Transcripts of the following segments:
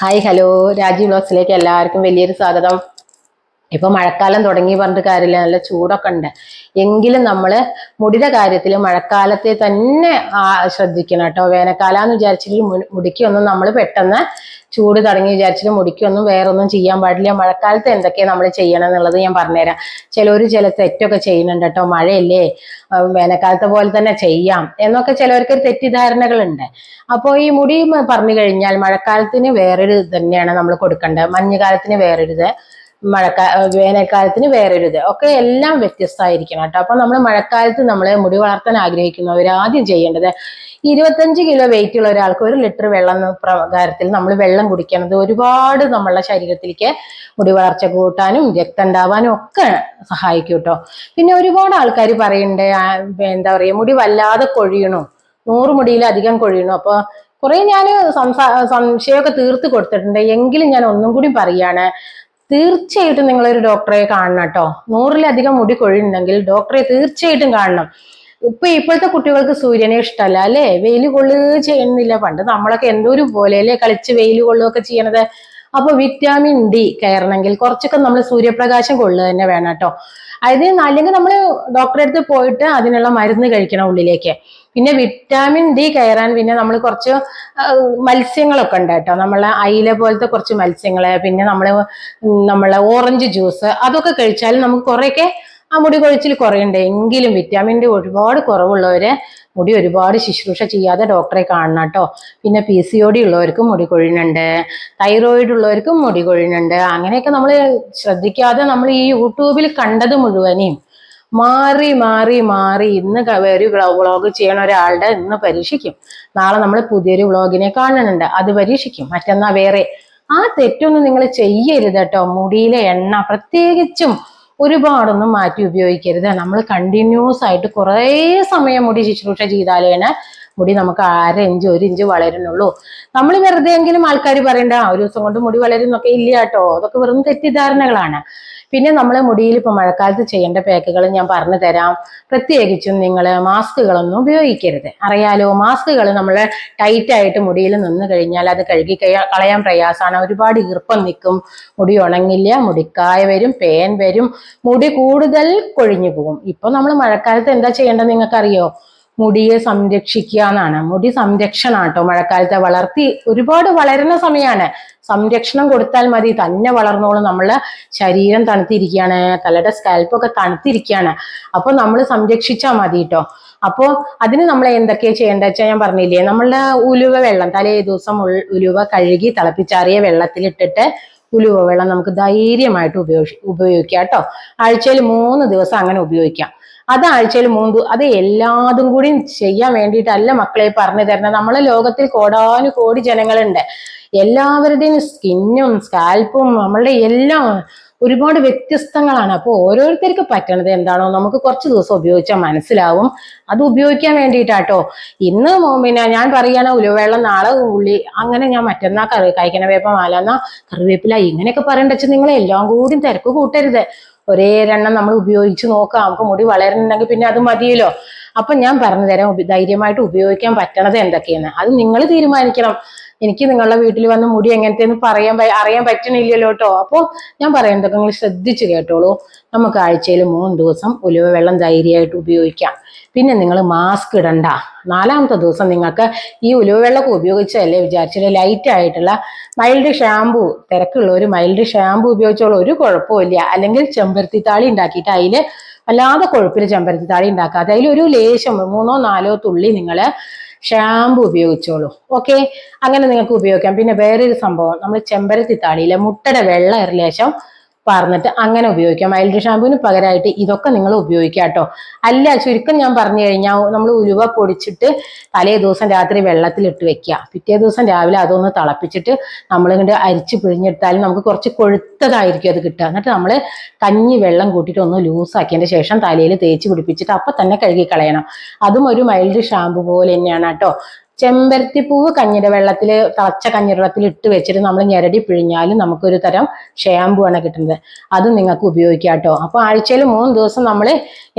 Hi hello Rajeev ബ്ലോഗ്സിലേക്ക് എല്ലാവർക്കും വലിയൊരു സ്വാഗതം. ഇപ്പൊ മഴക്കാലം തുടങ്ങി പറഞ്ഞിട്ട് കാര്യമില്ല. നല്ല ചൂടൊക്കെ ഉണ്ട്. എങ്കിലും നമ്മൾ മുടിയുടെ കാര്യത്തിൽ മഴക്കാലത്തെ തന്നെ ശ്രദ്ധിക്കണം കേട്ടോ. വേനൽക്കാലാന്ന് വിചാരിച്ചിട്ട് മു- മുടിക്കൊന്നും നമ്മൾ പെട്ടെന്ന് ചൂട് തടങ്ങി വിചാരിച്ചിട്ട് മുടിക്കൊന്നും വേറെ ഒന്നും ചെയ്യാൻ പാടില്ല. മഴക്കാലത്ത് എന്തൊക്കെയാണ് നമ്മൾ ചെയ്യണം എന്നുള്ളത് ഞാൻ പറഞ്ഞുതരാം. ചിലർ ചില തെറ്റൊക്കെ ചെയ്യുന്നുണ്ട് കേട്ടോ. മഴയല്ലേ? വേനൽക്കാലത്ത് പോലെ തന്നെ ചെയ്യാം. എന്നൊക്കെ ചിലവർക്ക് തെറ്റിദ്ധാരണകളുണ്ട്. അപ്പോൾ ഈ മുടി പറഞ്ഞു കഴിഞ്ഞാൽ മഴക്കാലത്തിന് വേറൊരു തന്നെയാണ് നമ്മൾ കൊടുക്കേണ്ടത്. മഞ്ഞുകാലത്തിന് വേറൊരു മഴക്കാ വേനൽക്കാലത്തിന് വേറൊരു ഇത് ഒക്കെ എല്ലാം വ്യത്യസ്തമായിരിക്കണം കേട്ടോ. അപ്പൊ നമ്മൾ മഴക്കാലത്ത് നമ്മൾ മുടി വളർത്താൻ ആഗ്രഹിക്കുന്നവർ ആദ്യം ചെയ്യേണ്ടത് ഇരുപത്തഞ്ച് കിലോ വെയിറ്റ് ഉള്ള ഒരാൾക്ക് ഒരു ലിറ്റർ വെള്ളം പ്രകാരത്തിൽ നമ്മൾ വെള്ളം കുടിക്കുന്നത് ഒരുപാട് നമ്മളുടെ ശരീരത്തിലേക്ക് മുടി വളർച്ച കൂട്ടാനും രക്തം ഉണ്ടാവാനും ഒക്കെ സഹായിക്കും കേട്ടോ. പിന്നെ ഒരുപാട് ആൾക്കാർ പറയുന്നുണ്ട് എന്താ പറയുക മുടി വല്ലാതെ കൊഴിയണു. നൂറ് മുടിയിലധികം കൊഴിയണു. അപ്പൊ കുറെ ഞാൻ സംശയമൊക്കെ തീർത്ത് കൊടുത്തിട്ടുണ്ട്. എങ്കിലും ഞാൻ ഒന്നും കൂടി പറയാണ് തീർച്ചയായിട്ടും നിങ്ങളൊരു ഡോക്ടറെ കാണണം കേട്ടോ. നൂറിലധികം മുടി കൊഴിയുണ്ടെങ്കിൽ ഡോക്ടറെ തീർച്ചയായിട്ടും കാണണം. ഇപ്പൊ ഇപ്പോഴത്തെ കുട്ടികൾക്ക് സൂര്യനെ ഇഷ്ടമല്ല അല്ലെ? വെയിൽ കൊള്ളുക ചെയ്യുന്നില്ല. പണ്ട് നമ്മളൊക്കെ എന്തോ ഒരു പോലെ അല്ലെ കളിച്ച് വെയിൽ കൊള്ളുകയൊക്കെ ചെയ്യണത്? അപ്പൊ വിറ്റാമിൻ ഡി കയറണമെങ്കിൽ കുറച്ചൊക്കെ നമ്മൾ സൂര്യപ്രകാശം കൊള്ളുക തന്നെ വേണം കേട്ടോ. അതായത് അല്ലെങ്കിൽ നമ്മൾ ഡോക്ടറെ അടുത്ത് പോയിട്ട് അതിനുള്ള മരുന്ന് കഴിക്കണം ഉള്ളിലേക്ക്. പിന്നെ വിറ്റാമിൻ ഡി കയറാൻ പിന്നെ നമ്മൾ കുറച്ച് മത്സ്യങ്ങളൊക്കെ ഉണ്ട് കേട്ടോ. നമ്മളെ അയില പോലത്തെ കുറച്ച് മത്സ്യങ്ങൾ പിന്നെ നമ്മൾ നമ്മളെ ഓറഞ്ച് ജ്യൂസ് അതൊക്കെ കഴിച്ചാൽ നമുക്ക് കുറേയൊക്കെ ആ മുടി കൊഴിച്ചിൽ കുറയുണ്ട്. എങ്കിലും വിറ്റാമിന്റെ ഒരുപാട് കുറവുള്ളവര് മുടി ഒരുപാട് ശുശ്രൂഷ ചെയ്യാതെ ഡോക്ടറെ കാണണം കേട്ടോ പിന്നെ പി സി ഒ ഡി ഉള്ളവർക്കും മുടി കൊഴിയുന്നുണ്ട് തൈറോയിഡ് ഉള്ളവർക്കും മുടി കൊഴിയുന്നുണ്ട് അങ്ങനെയൊക്കെ നമ്മൾ ശ്രദ്ധിക്കാതെ നമ്മൾ ഈ യൂട്യൂബിൽ കണ്ടത് മുഴുവനെയും മാറി മാറി മാറി ഇന്ന് ഒരു വ്ളോഗ് ചെയ്യണ ഒരാളുടെ ഇന്ന് പരീക്ഷിക്കും. നാളെ നമ്മൾ പുതിയൊരു വ്ളോഗിനെ കാണുന്നുണ്ട് അത് പരീക്ഷിക്കും. മറ്റന്നാ വേറെ ആ തെറ്റൊന്നും നിങ്ങൾ ചെയ്യരുത് കേട്ടോ മുടിയിലെ എണ്ണ പ്രത്യേകിച്ചും ഒരുപാടൊന്നും മാറ്റി ഉപയോഗിക്കരുത്. നമ്മൾ കണ്ടിന്യൂസ് ആയിട്ട് കുറേ സമയം മുടി ശുശ്രൂഷ ചെയ്താലാണ് മുടി നമുക്ക് അര ഇഞ്ച് ഒരു ഇഞ്ച് വളരുന്നുള്ളൂ. നമ്മൾ വെറുതെ എങ്കിലും ആൾക്കാർ പറയണ്ട ഒരു ദിവസം കൊണ്ട് മുടി വളരുന്നൊക്കെ ഇല്ല കേട്ടോ അതൊക്കെ വെറും തെറ്റിദ്ധാരണകളാണ്. പിന്നെ നമ്മൾ മുടിയിൽ ഇപ്പൊ മഴക്കാലത്ത് ചെയ്യേണ്ട പാക്കുകൾ ഞാൻ പറഞ്ഞു തരാം. പ്രത്യേകിച്ചും നിങ്ങൾ മാസ്കുകളൊന്നും ഉപയോഗിക്കരുത്. അറിയാലോ മാസ്കുകൾ നമ്മൾ ടൈറ്റായിട്ട് മുടിയിൽ നിന്ന് കഴിഞ്ഞാൽ അത് കഴുകി കളയാൻ പ്രയാസമാണ് ഒരുപാട് ഈർപ്പം നിൽക്കും. മുടി ഉണങ്ങില്ല മുടിക്കായ വരും പേൻ വരും മുടി കൂടുതൽ കൊഴിഞ്ഞു പോകും. ഇപ്പൊ നമ്മൾ മഴക്കാലത്ത് എന്താ ചെയ്യേണ്ടത് നിങ്ങൾക്കറിയോ? മുടിയെ സംരക്ഷിക്കുക എന്നാണ്. മുടി സംരക്ഷണം കേട്ടോ മഴക്കാലത്തെ വളർത്തി ഒരുപാട് വളരുന്ന സമയമാണ് സംരക്ഷണം കൊടുത്താൽ മതി. തന്നെ വളർന്നോളും. നമ്മളെ ശരീരം തണുത്തിരിക്കുകയാണ്. തലയുടെ സ്കാൽപ്പൊക്കെ തണുത്തിരിക്കുകയാണ്. അപ്പോൾ നമ്മൾ സംരക്ഷിച്ചാൽ മതി കേട്ടോ അപ്പോൾ അതിന് നമ്മൾ എന്തൊക്കെയാ ചെയ്യേണ്ടത് വെച്ചാൽ ഞാൻ പറഞ്ഞില്ലേ? നമ്മളുടെ ഉലുവ വെള്ളം തലേ ദിവസം ഉലുവ കഴുകി തിളപ്പിച്ചാറിയ വെള്ളത്തിലിട്ടിട്ട് ഉലുവ വെള്ളം നമുക്ക് ധൈര്യമായിട്ട് ഉപയോഗി ഉപയോഗിക്കാം കേട്ടോ ആഴ്ചയിൽ മൂന്ന് ദിവസം അങ്ങനെ ഉപയോഗിക്കാം. അത് ആഴ്ചയിൽ മൂന്ന് അത് എല്ലാതും കൂടി ചെയ്യാൻ വേണ്ടിയിട്ടല്ല മക്കളെ പറഞ്ഞു തരുന്നത്. നമ്മളെ ലോകത്തിൽ കോടാനു കോടി ജനങ്ങളുണ്ട്. എല്ലാവരുടെയും സ്കിന്നും സ്കാൽപ്പും നമ്മളുടെ എല്ലാം ഒരുപാട് വ്യത്യസ്തങ്ങളാണ്. അപ്പോൾ ഓരോരുത്തർക്ക് പറ്റണത് എന്താണോ നമുക്ക് കുറച്ച് ദിവസം ഉപയോഗിച്ചാൽ മനസ്സിലാവും. അത് ഉപയോഗിക്കാൻ വേണ്ടിയിട്ടാട്ടോ. ഇന്ന് പിന്നെ ഞാൻ പറയുകയാണ് ഉലുവെള്ളം നാളെ ഉള്ളി അങ്ങനെ ഞാൻ മറ്റന്നാ കറി കഴിക്കണ വേപ്പം ആലെന്നാ കറിവേപ്പില ഇങ്ങനെയൊക്കെ പറയണ്ടെച്ച് നിങ്ങൾ എല്ലാം കൂടി തിരക്ക് കൂട്ടരുത്. ഒരേ രണ്ണം നമ്മൾ ഉപയോഗിച്ച് നോക്കാം. നമുക്ക് മുടി വളരുന്നുണ്ടെങ്കിൽ പിന്നെ അത് മതിയല്ലോ. അപ്പൊ ഞാൻ പറഞ്ഞുതരാം. ധൈര്യമായിട്ട് ഉപയോഗിക്കാൻ പറ്റണത് എന്തൊക്കെയാണ് അത് നിങ്ങൾ തീരുമാനിക്കണം. എനിക്ക് നിങ്ങളുടെ വീട്ടിൽ വന്ന് മുടി എങ്ങനത്തെന്ന് പറയാൻ അറിയാൻ പറ്റണില്ലല്ലോ കേട്ടോ അപ്പോൾ ഞാൻ പറയുന്നതൊക്കെ നിങ്ങൾ ശ്രദ്ധിച്ചു കേട്ടോളൂ. നമുക്ക് ആഴ്ചയിൽ മൂന്ന് ദിവസം ഉലുവ വെള്ളം ധൈര്യമായിട്ട് ഉപയോഗിക്കാം. പിന്നെ നിങ്ങൾ മാസ്ക് ഇടണ്ട. നാലാമത്തെ ദിവസം നിങ്ങൾക്ക് ഈ ഉലുവ വെള്ളമൊക്കെ ഉപയോഗിച്ചതല്ലേ വിചാരിച്ചിട്ട് ലൈറ്റ് ആയിട്ടുള്ള മൈൽഡ് ഷാമ്പു തിരക്കുള്ള ഒരു മൈൽഡ് ഷാമ്പു ഉപയോഗിച്ചോളൂ. ഒരു കുഴപ്പമില്ല അല്ലെങ്കിൽ ചെമ്പരത്തി താളി ഉണ്ടാക്കിയിട്ട് അതിൽ വല്ലാതെ കൊഴുപ്പിൽ ചെമ്പരത്തി താളി ഉണ്ടാക്കാതെ. അതിൽ ഒരു ലേശം മൂന്നോ നാലോ തുള്ളി നിങ്ങൾ ഷാമ്പു ഉപയോഗിച്ചോളൂ. ഓക്കെ? അങ്ങനെ നിങ്ങൾക്ക് ഉപയോഗിക്കാം. പിന്നെ വേറൊരു സംഭവം. നമ്മൾ ചെമ്പരത്തി താളിയിലെ മുട്ടയുടെ വെള്ള ഒരു ലേശം പറഞ്ഞിട്ട് അങ്ങനെ ഉപയോഗിക്കാം. മൈൽഡ് ഷാമ്പൂവിന് പകരമായിട്ട് ഇതൊക്കെ നിങ്ങൾ ഉപയോഗിക്കാം കേട്ടോ. അല്ല ചുരുക്കം ഞാൻ പറഞ്ഞു കഴിഞ്ഞാൽ നമ്മൾ ഉലുവ പൊടിച്ചിട്ട് തലേ ദിവസം രാത്രി വെള്ളത്തിലിട്ട് വെക്കുക. പിറ്റേ ദിവസം രാവിലെ അതൊന്ന് തിളപ്പിച്ചിട്ട് നമ്മളിങ്ങോട്ട് അരിച്ച് പിഴിഞ്ഞെടുത്താലും നമുക്ക് കുറച്ച് കൊഴുത്തതായിരിക്കും അത് കിട്ടുക. എന്നിട്ട് നമ്മൾ കഞ്ഞി വെള്ളം കൂട്ടിയിട്ട് ഒന്ന് ലൂസാക്കിയതിന്റെ ശേഷം തലയിൽ തേച്ച് പിടിപ്പിച്ചിട്ട് അപ്പം തന്നെ കഴുകി കളയണം അതും ഒരു മൈൽഡ് ഷാമ്പു പോലെ തന്നെയാണ് കേട്ടോ. ചെമ്പരത്തിപ്പൂവ് കഞ്ഞിര വെള്ളത്തിൽ തളച്ച കഞ്ഞിര വെള്ളത്തിൽ ഇട്ട് വെച്ചിട്ട് നമ്മൾ ഞെരടി പിഴിഞ്ഞാലും നമുക്കൊരു തരം ഷാമ്പു ആണ് കിട്ടുന്നത്. അത് നിങ്ങൾക്ക് ഉപയോഗിക്കാം കേട്ടോ. അപ്പോൾ ആഴ്ചയിൽ മൂന്ന് ദിവസം നമ്മൾ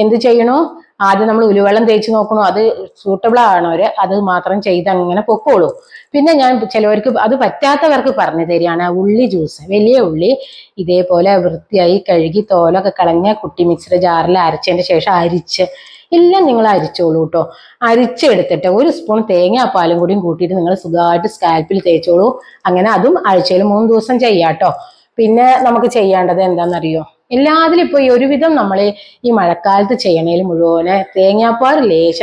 എന്ത് ചെയ്യണോ? ആദ്യം നമ്മൾ ഉലുവെള്ളം തേച്ച് നോക്കണോ. അത് സൂട്ടബിൾ ആണവര് അത് മാത്രം ചെയ്ത് അങ്ങനെ പൊക്കോളൂ. പിന്നെ ഞാൻ ചിലവർക്ക് അത് പറ്റാത്തവർക്ക് പറഞ്ഞു തരികയാണ്. ഉള്ളി ജ്യൂസ് വലിയ ഉള്ളി ഇതേപോലെ വൃത്തിയായി കഴുകി തോലൊക്കെ കളഞ്ഞ കുട്ടി മിക്സർ ജാറിൽ അരച്ചതിന് ശേഷം അരിച്ച് എല്ലാം നിങ്ങൾ അരിച്ചോളൂ കേട്ടോ അരിച്ചെടുത്തിട്ട് ഒരു സ്പൂൺ തേങ്ങാപ്പാലും കൂടിയും കൂട്ടിയിട്ട് നിങ്ങൾ സുഖമായിട്ട് സ്കാൽപ്പിൽ തേച്ചോളൂ. അങ്ങനെ അതും ആഴ്ചയിൽ മൂന്ന് ദിവസം ചെയ്യാം കേട്ടോ പിന്നെ നമുക്ക് ചെയ്യേണ്ടത് എന്താണെന്നറിയോ എല്ലാത്തിലും ഇപ്പോൾ ഈ ഒരുവിധം നമ്മൾ ഈ മഴക്കാലത്ത് ചെയ്യണേൽ മുഴുവനെ തേങ്ങാപ്പാൽ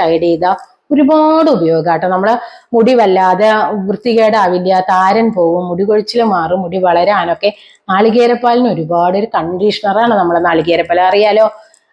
ഐഡ് ചെയ്താൽ ഒരുപാട് ഉപയോഗം കേട്ടോ നമ്മളെ മുടി വല്ലാതെ വൃത്തികേടാവില്ല താരൻ പോവും മുടി കൊഴിച്ചിൽ മാറും മുടി വളരാനൊക്കെ നാളികേരപ്പാലിന് ഒരുപാട് ഒരു കണ്ടീഷണറാണ് നമ്മളെ നാളികേരപ്പാൽ. അറിയാലോ?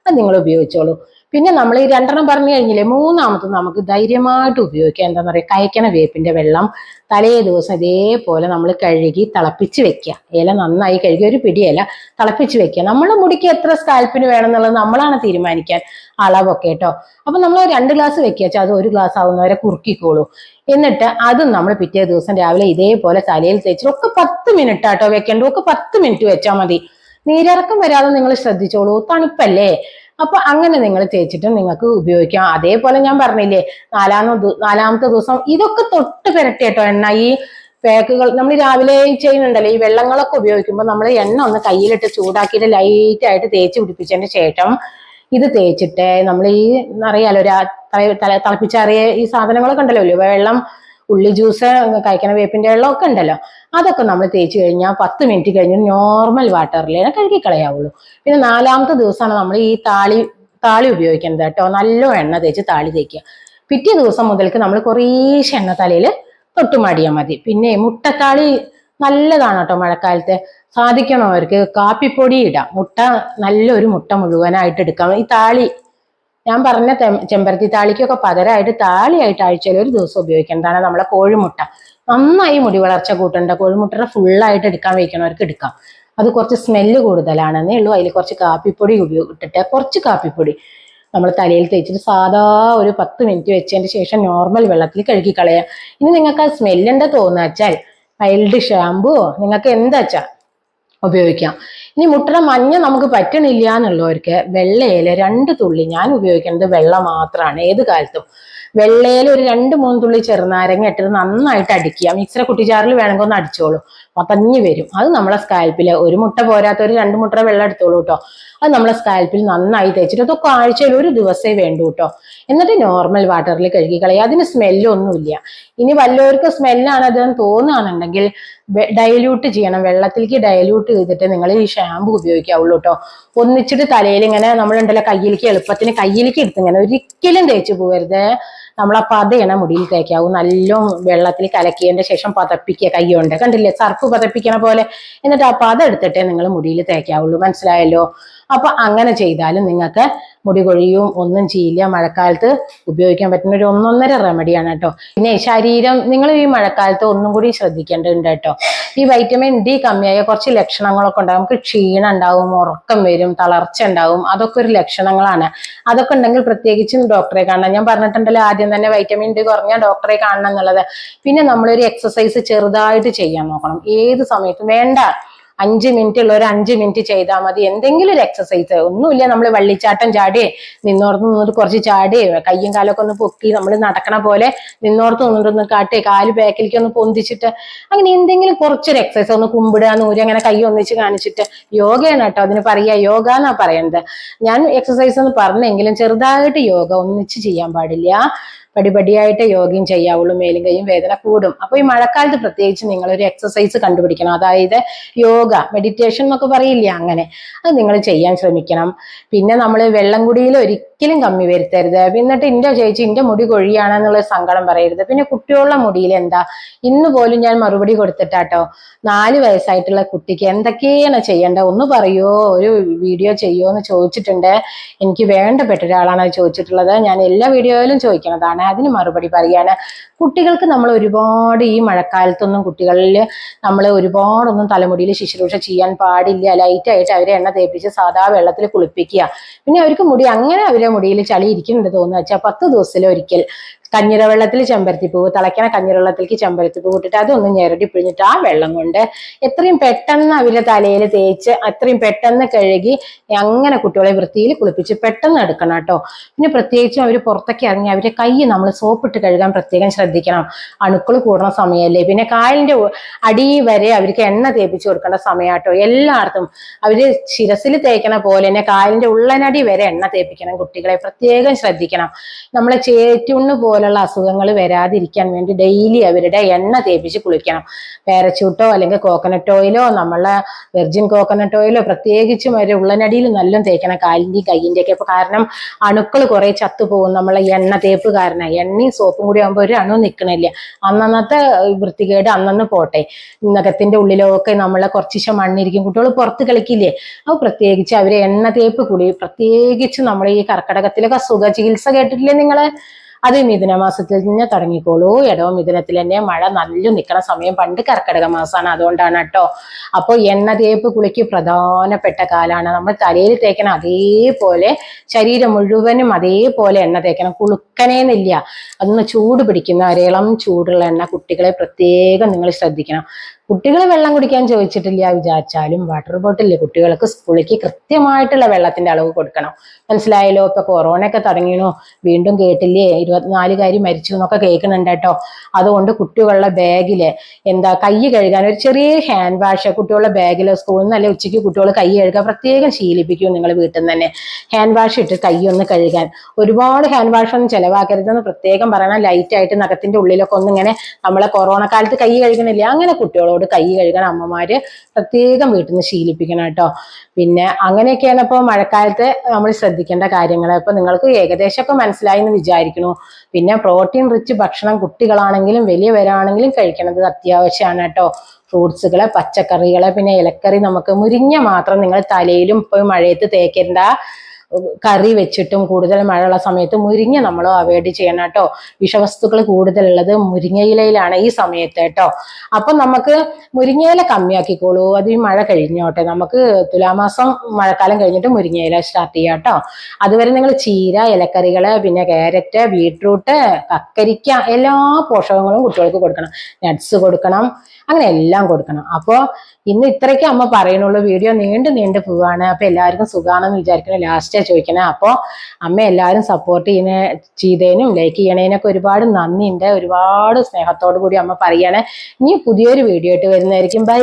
അത് നിങ്ങൾ ഉപയോഗിച്ചോളൂ. പിന്നെ നമ്മൾ ഈ രണ്ടെണ്ണം പറഞ്ഞു കഴിഞ്ഞില്ലേ? മൂന്നാമത് നമുക്ക് ധൈര്യമായിട്ട് ഉപയോഗിക്കാം. എന്താണെന്ന് പറയുക കയക്കണ വേപ്പിന്റെ വെള്ളം തലേ ദിവസം ഇതേപോലെ നമ്മൾ കഴുകി തിളപ്പിച്ച് വെക്കുക. ഇല നന്നായി കഴുകി ഒരു പിടി ഇല തിളപ്പിച്ച് വെക്കുക. നമ്മൾ മുടിക്ക് എത്ര സ്കാൽപ്പിന് വേണം എന്നുള്ളത് നമ്മളാണ് തീരുമാനിക്കാൻ അളവൊക്കെ കേട്ടോ. അപ്പൊ നമ്മൾ രണ്ട് ഗ്ലാസ് വെക്കുക വെച്ചാൽ അത് ഒരു ഗ്ലാസ് ആവുന്നവരെ കുറുക്കിക്കോളൂ. എന്നിട്ട് അതും നമ്മൾ പിറ്റേ ദിവസം രാവിലെ ഇതേപോലെ തലയിൽ തേച്ചു ഒക്കെ പത്ത് മിനിറ്റ് ആട്ടോ വെക്കേണ്ടത്. ഒക്കെ പത്ത് മിനിറ്റ് വെച്ചാൽ മതി. നീരിറക്കം വരാതെ നിങ്ങൾ ശ്രദ്ധിച്ചോളൂ. തണുപ്പല്ലേ? അപ്പൊ അങ്ങനെ നിങ്ങൾ തേച്ചിട്ട് നിങ്ങൾക്ക് ഉപയോഗിക്കാം. അതേപോലെ ഞാൻ പറഞ്ഞില്ലേ നാലാമത്തെ നാലാമത്തെ ദിവസം ഇതൊക്കെ തൊട്ട് പെരട്ടി കേട്ടോ എണ്ണ. ഈ പാക്കുകൾ നമ്മൾ രാവിലെ ചെയ്യുന്നുണ്ടല്ലോ ഈ വെള്ളങ്ങളൊക്കെ ഉപയോഗിക്കുമ്പോൾ നമ്മൾ എണ്ണ ഒന്ന് കയ്യിലിട്ട് ചൂടാക്കിയിട്ട് ലൈറ്റ് ആയിട്ട് തേച്ച് പിടിപ്പിച്ചതിന് ശേഷം ഇത് തേച്ചിട്ട് നമ്മൾ ഈ അറിയാലോ തല- തിളപ്പിച്ചറിയ ഈ സാധനങ്ങളൊക്കെ ഉണ്ടല്ലോ വെള്ളം ഉള്ളി ജ്യൂസ് കഴിക്കണ വേപ്പിന്റെ വെള്ളം ഒക്കെ ഉണ്ടല്ലോ. അതൊക്കെ നമ്മൾ തേച്ച് കഴിഞ്ഞാൽ പത്ത് മിനിറ്റ് കഴിഞ്ഞ് നോർമൽ വാട്ടറിൽ കഴുകി കളയാവുള്ളൂ. പിന്നെ നാലാമത്തെ ദിവസമാണ് നമ്മൾ ഈ താളി താളി ഉപയോഗിക്കുന്നത് കേട്ടോ. നല്ല എണ്ണ തേച്ച് താളി തേക്കുക. പിറ്റേ ദിവസം മുതൽക്ക് നമ്മൾ കുറേശ്ശെ എണ്ണ തലയിൽ തൊട്ടുമാടിയാൽ മതി. പിന്നെ മുട്ടത്താളി നല്ലതാണ് കേട്ടോ മഴക്കാലത്ത്. സാധിക്കണവർക്ക് കാപ്പിപ്പൊടി ഇടാം. മുട്ട നല്ലൊരു മുട്ട മുഴുവനായിട്ട് എടുക്കാം. ഈ താളി ഞാൻ പറഞ്ഞ ചെമ്പരത്തി താളിക്കൊക്കെ പകരമായിട്ട് താളിയായിട്ട് ആഴ്ചയിൽ ഒരു ദിവസം ഉപയോഗിക്കേണ്ടതാണ് നമ്മളെ കോഴിമുട്ട. നന്നായി മുടി വളർച്ച കൂട്ടേണ്ട കോഴിമുട്ടയുടെ ഫുള്ളായിട്ട് എടുക്കാൻ വയ്ക്കണവർക്ക് എടുക്കാം. അത് കുറച്ച് സ്മെല്ല് കൂടുതലാണെന്നേ ഉള്ളൂ. അതിൽ കുറച്ച് കാപ്പിപ്പൊടി ഉപയോഗിട്ടിട്ട് കുറച്ച് കാപ്പിപ്പൊടി നമ്മൾ തലയിൽ തേച്ചിട്ട് സാധാ ഒരു പത്ത് മിനിറ്റ് വെച്ചതിന് ശേഷം നോർമൽ വെള്ളത്തിൽ കഴുകി കളയാം. ഇനി നിങ്ങൾക്ക് ആ സ്മെല്ലുണ്ട് തോന്നുക വെച്ചാൽ മൈൽഡ് ഷാമ്പുവോ നിങ്ങൾക്ക് എന്താ വെച്ചാൽ ഉപയോഗിക്കാം. ഇനി മുട്ടയുടെ മഞ്ഞ നമുക്ക് പറ്റണില്ല എന്നുള്ളവർക്ക് വെള്ളയില രണ്ട് തുള്ളി ഞാൻ ഉപയോഗിക്കുന്നത് വെള്ളം മാത്രമാണ് ഏത് കാലത്തും. വെള്ളയിൽ ഒരു രണ്ട് മൂന്ന് തുള്ളി ചെറുനാരങ്ങ ഇട്ടിട്ട് നന്നായിട്ട് അടിക്കുക. മിക്സറെ കുട്ടിച്ചാറിൽ വേണമെങ്കിൽ ഒന്ന് അടിച്ചോളൂ. പതഞ്ഞു വരും. അത് നമ്മളെ സ്കാൽപ്പിൽ ഒരു മുട്ട പോരാത്ത ഒരു രണ്ട് മുട്ട വെള്ളം എടുത്തോളൂ കേട്ടോ അത് നമ്മളെ സ്കാൽപ്പിൽ നന്നായി തേച്ചിട്ട് അതൊക്കെ ആഴ്ചയിൽ ഒരു ദിവസമേ വേണ്ടൂ കേട്ടോ എന്നിട്ട് നോർമൽ വാട്ടറിൽ കഴുകി കളയുക. അതിന് സ്മെല്ലൊന്നുമില്ല ഇനി വല്ലവർക്കും സ്മെല്ലാണ് അതെന്ന് തോന്നുകയാണെന്നുണ്ടെങ്കിൽ ഡയല്യൂട്ട് ചെയ്യണം. വെള്ളത്തിലേക്ക് ഡൈല്യൂട്ട് ചെയ്തിട്ട് നിങ്ങൾ ഈ ഷാമ്പു ഉപയോഗിക്കാവുള്ളൂ കേട്ടോ ഒന്നിച്ചിട്ട് തലയിൽ ഇങ്ങനെ നമ്മളുണ്ടല്ലോ കയ്യിലേക്ക് എളുപ്പത്തിന് കയ്യിലേക്ക് എടുത്ത് ഇങ്ങനെ ഒരിക്കലും തേച്ച് പോകരുത്. നമ്മൾ ആ പതയണ മുടിയിൽ തേക്കാവൂ. നല്ല വെള്ളത്തിൽ കലക്കിയതിന്റെ ശേഷം പതപ്പിക്കുക. കൈ കൊണ്ട് കണ്ടില്ലേ? സർഫ് പതപ്പിക്കണ പോലെ. എന്നിട്ട് ആ പത എടുത്തിട്ടേ നിങ്ങൾ മുടിയിൽ തേക്കാവുള്ളൂ. മനസ്സിലായല്ലോ? അപ്പൊ അങ്ങനെ ചെയ്താലും നിങ്ങൾക്ക് മുടി കൊഴിയും ഒന്നും ചെയ്യില്ല മഴക്കാലത്ത് ഉപയോഗിക്കാൻ പറ്റുന്ന ഒരു ഒന്നൊന്നര റെമഡിയാണ് കേട്ടോ. പിന്നെ ശരീരം നിങ്ങൾ ഈ മഴക്കാലത്ത് ഒന്നും കൂടി ശ്രദ്ധിക്കേണ്ടതുണ്ട് കേട്ടോ. ഈ വൈറ്റമിൻ ഡി കമ്മിയായ കുറച്ച് ലക്ഷണങ്ങളൊക്കെ ഉണ്ടാകും നമുക്ക് ക്ഷീണം ഉണ്ടാവും ഉറക്കം വരും തളർച്ച ഉണ്ടാവും അതൊക്കെ ഒരു ലക്ഷണങ്ങളാണ്. അതൊക്കെ ഉണ്ടെങ്കിൽ പ്രത്യേകിച്ചും ഡോക്ടറെ കാണണം. ഞാൻ പറഞ്ഞിട്ടുണ്ടല്ലോ ആദ്യം തന്നെ വൈറ്റമിൻ ഡി കുറഞ്ഞാൽ ഡോക്ടറെ കാണണം എന്നുള്ളത്. പിന്നെ നമ്മളൊരു എക്സസൈസ് ചെറുതായിട്ട് ചെയ്യാൻ നോക്കണം. ഏത് സമയത്തും വേണ്ട. അഞ്ച് മിനിറ്റ് ഉള്ള ഒരു അഞ്ച് മിനിറ്റ് ചെയ്താൽ മതി. എന്തെങ്കിലും ഒരു എക്സസൈസ് ഒന്നുമില്ല നമ്മൾ വള്ളിച്ചാട്ടം ചാടിയേ നിന്നോർത്ത് നിന്നിട്ട് കുറച്ച് ചാടിയേ കയ്യും കാലൊക്കെ ഒന്ന് പൊക്കി നമ്മൾ നടക്കണ പോലെ നിന്നോർത്ത് നിന്നിട്ടൊന്ന് കാട്ടേ കാൽ ബാക്കിലേക്ക് ഒന്ന് പൊന്തിച്ചിട്ട് അങ്ങനെ എന്തെങ്കിലും കുറച്ചൊരു എക്സസൈസ് ഒന്ന് കുമ്പിടുക നൂരി അങ്ങനെ കൈ ഒന്നിച്ച് കാണിച്ചിട്ട് യോഗയാണ് കേട്ടോ അതിന് പറയുക യോഗ എന്നാ പറയുന്നത് ഞാൻ എക്സസൈസ് എന്ന് പറഞ്ഞെങ്കിലും ചെറുതായിട്ട് യോഗ ഒന്നിച്ച് ചെയ്യാൻ പാടില്ല. പടിപടിയായിട്ട് യോഗയും ചെയ്യാവുള്ളൂ മേലും കൈയും വേദന കൂടും. അപ്പൊ ഈ മഴക്കാലത്ത് പ്രത്യേകിച്ച് നിങ്ങൾ ഒരു എക്സസൈസ് കണ്ടുപിടിക്കണം. അതായത് യോഗ മെഡിറ്റേഷൻ എന്നൊക്കെ പറയില്ലേ അങ്ങനെ. അത് നിങ്ങൾ ചെയ്യാൻ ശ്രമിക്കണം. പിന്നെ നമ്മൾ വെള്ളം കുടിയിൽ ഒരിക്കലും കമ്മി വരുത്തരുത്. എന്നിട്ട് ഇന്റെ ചേച്ചി ഇന്റെ മുടി കൊഴിയാണെന്നുള്ള സങ്കടം പറയരുത്. പിന്നെ കുട്ടികളുടെ മുടിയിൽ എന്താ? ഇന്ന് പോലും ഞാൻ മറുപടി കൊടുത്തിട്ടാട്ടോ. നാല് വയസ്സായിട്ടുള്ള കുട്ടിക്ക് എന്തൊക്കെയാണ് ചെയ്യേണ്ടത്? ഒന്ന് പറയോ? ഒരു വീഡിയോ ചെയ്യോ എന്ന് ചോദിച്ചിട്ടുണ്ട്. എനിക്ക് വേണ്ടപ്പെട്ട ഒരാളാണ് ചോദിച്ചിട്ടുള്ളത്. ഞാൻ എല്ലാ വീഡിയോയിലും ചോദിക്കുന്നതാണ്. അതിന് മറുപടി പറയാണ്. കുട്ടികൾക്ക് നമ്മൾ ഒരുപാട് ഈ മഴക്കാലത്തൊന്നും കുട്ടികളിൽ നമ്മൾ ഒരുപാടൊന്നും തലമുടിയിൽ ശുശ്രൂഷ ചെയ്യാൻ പാടില്ല. ലൈറ്റായിട്ട് അവരെ എണ്ണ തേപ്പിച്ച് സാധാ വെള്ളത്തിൽ കുളിപ്പിക്കുക. പിന്നെ അവർക്ക് മുടി അങ്ങനെ അവരെ മുടിയിൽ ചളി ഇരിക്കുന്നുണ്ട് തോന്നുന്നു വെച്ചാൽ പത്ത് ദിവസത്തിൽ ഒരിക്കൽ കഞ്ഞിരവെള്ളത്തിൽ ചെമ്പരത്തിപ്പൂവ് തിളയ്ക്കണ കഞ്ഞിരവെള്ളത്തിലേക്ക് ചെമ്പരത്തിപ്പൂവ് ഇട്ടിട്ട് അതൊന്ന് ഞെരടി പിഴിഞ്ഞിട്ട് ആ വെള്ളം കൊണ്ട് എത്രയും പെട്ടെന്ന് അവരുടെ തലയിൽ തേച്ച് അത്രയും പെട്ടെന്ന് കഴുകി അങ്ങനെ കുട്ടികളെ വൃത്തിയിൽ കുളിപ്പിച്ച് പെട്ടെന്ന് എടുക്കണം കേട്ടോ. പിന്നെ പ്രത്യേകിച്ചും അവർ പുറത്തൊക്കെ ഇറങ്ങി അവരുടെ കൈ നമ്മൾ സോപ്പിട്ട് കഴുകാൻ പ്രത്യേകം ശ്രദ്ധിക്കണം. അണുക്കൾ കൂടുന്ന സമയമല്ലേ? പിന്നെ കായലിന്റെ അടി വരെ അവർക്ക് എണ്ണ തേപ്പിച്ച് കൊടുക്കേണ്ട സമയമാട്ടോ എല്ലായിടത്തും അവർ ശിരസിൽ തേക്കണ പോലെ തന്നെ കായലിന്റെ ഉള്ളനടി വരെ എണ്ണ തേപ്പിക്കണം കുട്ടികളെ. പ്രത്യേകം ശ്രദ്ധിക്കണം. നമ്മളെ ചേറ്റുണ്ണ് പോലുള്ള അസുഖങ്ങൾ വരാതിരിക്കാൻ വേണ്ടി ഡെയിലി അവരുടെ എണ്ണ തേപ്പിച്ച് കുളിക്കണം. പാരച്യൂട്ടോ അല്ലെങ്കിൽ കോക്കനട്ട് ഓയിലോ നമ്മളെ വെർജിൻ കോക്കനട്ട് ഓയിലോ പ്രത്യേകിച്ചും ഒരു ഉള്ളനടിയിൽ നല്ല തേക്കണം. കാലിന്റെയും കയ്യിന്റെയൊക്കെ ഒക്കെ കാരണം അണുക്കൾ കുറെ ചത്തുപോകും. നമ്മളെ എണ്ണ തേപ്പ് കാരണം. എണ്ണയും സോപ്പും കൂടി ആകുമ്പോൾ ഒരു അണു നിൽക്കണില്ല അന്നന്നത്തെ വൃത്തികേട് അന്നന്ന് പോട്ടെ. നഖത്തിന്റെ ഉള്ളിലൊക്കെ നമ്മളെ കുറച്ചിശ മണ്ണിരിക്കും. കുട്ടികൾ പുറത്ത് കളിക്കില്ലേ? അപ്പോൾ പ്രത്യേകിച്ച് അവർ എണ്ണ തേപ്പ് കുളി. പ്രത്യേകിച്ച് നമ്മൾ ഈ കർക്കിടകത്തിലൊക്കെ സുഖ ചികിത്സ കേട്ടിട്ടില്ലേ നിങ്ങൾ? അത് മിഥുന മാസത്തിൽ തന്നെ തുടങ്ങിക്കോളൂ. എടോ മിഥുനത്തിൽ തന്നെ മഴ നല്ല നിൽക്കുന്ന സമയം. പണ്ട് കർക്കിടക മാസമാണ് അതുകൊണ്ടാണ് കേട്ടോ. അപ്പോൾ എണ്ണ തേപ്പ് കുളിക്ക് പ്രധാനപ്പെട്ട കാലാണ്. നമ്മൾ തലയിൽ തേക്കണം. അതേപോലെ ശരീരം മുഴുവനും അതേപോലെ എണ്ണ തേക്കണം. കുളുക്കനേന്നില്ല അതൊന്ന് ചൂട് പിടിക്കുന്ന അരേളം ചൂടുള്ള എണ്ണ കുട്ടികളെ പ്രത്യേകം നിങ്ങൾ ശ്രദ്ധിക്കണം. കുട്ടികൾ വെള്ളം കുടിക്കാൻ ചോദിച്ചിട്ടില്ല. വിചാരിച്ചാലും വാട്ടർ ബോട്ടിലിൽ കുട്ടികൾക്ക്? സ്കൂളിലേക്ക് കൃത്യമായിട്ടുള്ള വെള്ളത്തിന്റെ അളവ് കൊടുക്കണം. മനസ്സിലായല്ലോ? ഇപ്പൊ കൊറോണ ഒക്കെ തുടങ്ങിയണോ? വീണ്ടും കേട്ടില്ലേ? ഇരുപത്തിനാലുകാരി മരിച്ചു എന്നൊക്കെ കേൾക്കുന്നുണ്ട് കേട്ടോ. അതുകൊണ്ട് കുട്ടികളുടെ ബാഗിൽ എന്താ കൈ കഴുകാൻ ഒരു ചെറിയ ഹാൻഡ് വാഷ് കുട്ടികളുടെ ബാഗിൽ സ്കൂളിൽ നിന്നല്ലേ ഉച്ചയ്ക്ക് കുട്ടികൾ കൈ കഴുകാൻ പ്രത്യേകം ശീലിപ്പിക്കും നിങ്ങൾ വീട്ടിൽ നിന്ന് തന്നെ. ഹാൻഡ് വാഷ് ഇട്ട് കൈ ഒന്ന് കഴുകാൻ. ഒരുപാട് ഹാൻഡ് വാഷ് ഒന്നും ചെലവാക്കരുതെന്ന് പ്രത്യേകം പറയണം. ലൈറ്റ് ആയിട്ട് നഖത്തിന്റെ ഉള്ളിലൊക്കെ ഒന്ന് ഇങ്ങനെ നമ്മളെ കൊറോണ കാലത്ത് കൈ കഴുകണില്ല? അങ്ങനെ കുട്ടികളോട് കൈ കഴുകാൻ അമ്മമാര് പ്രത്യേകം വീട്ടിൽ നിന്ന് ശീലിപ്പിക്കണം കേട്ടോ. പിന്നെ അങ്ങനെയൊക്കെയാണ് ഇപ്പോൾ മഴക്കാലത്ത് നമ്മൾ ശ്രദ്ധിക്കേണ്ട കാര്യങ്ങൾ ഇപ്പൊ നിങ്ങൾക്ക് ഏകദേശം ഒക്കെ മനസ്സിലായി എന്ന് വിചാരിക്കുന്നു പിന്നെ പ്രോട്ടീൻ റിച്ച് ഭക്ഷണം കുട്ടികളാണെങ്കിലും വലിയവരാണെങ്കിലും കഴിക്കണത് അത്യാവശ്യമാണ് കേട്ടോ ഫ്രൂട്ട്സുകളെ പച്ചക്കറികളെ പിന്നെ ഇലക്കറി നമുക്ക് മുരിങ്ങ മാത്രം നിങ്ങൾ തലയിലും ഇപ്പൊ മഴയത്ത് തേക്കേണ്ട കറി വെച്ചിട്ടും കൂടുതൽ മഴയുള്ള സമയത്ത് മുരിങ്ങ നമ്മൾ അവോയ്ഡ് ചെയ്യണം കേട്ടോ. വിഷവസ്തുക്കൾ കൂടുതലുള്ളത് മുരിങ്ങയിലയിലാണ് ഈ സമയത്ത് കേട്ടോ. അപ്പൊ നമുക്ക് മുരിങ്ങയില കമ്മിയാക്കിക്കോളൂ. അത് ഈ മഴ കഴിഞ്ഞോട്ടെ നമുക്ക് തുലാമാസം മഴക്കാലം കഴിഞ്ഞിട്ട് മുരിങ്ങയില സ്റ്റാർട്ട് ചെയ്യാം കേട്ടോ. അതുവരെ നിങ്ങൾ ചീര ഇലക്കറികൾ പിന്നെ ക്യാരറ്റ് ബീട്രൂട്ട് കക്കരിക്ക എല്ലാ പോഷകങ്ങളും കുട്ടികൾക്ക് കൊടുക്കണം. നട്ട്സ് കൊടുക്കണം. അങ്ങനെ എല്ലാം കൊടുക്കണം. അപ്പോൾ ഇന്ന് ഇത്രയ്ക്ക് അമ്മ പറയണുള്ളൂ വീഡിയോ നീണ്ടു നീണ്ടു പോവാണ്. അപ്പൊ എല്ലാവർക്കും സുഖാണെന്ന് വിചാരിക്കണം ലാസ്റ്റേ ചോദിക്കണേ. അപ്പോൾ അമ്മ എല്ലാവരും സപ്പോർട്ട് ചെയ്യുന്ന ചെയ്തതിനും ലൈക്ക് ചെയ്യണേനൊക്കെ ഒരുപാട് നന്ദിയുണ്ട്. ഒരുപാട് സ്നേഹത്തോടു കൂടി അമ്മ പറയണേ. ഇനി പുതിയൊരു വീഡിയോ ആയിട്ട് വരുന്നതായിരിക്കും. ബൈ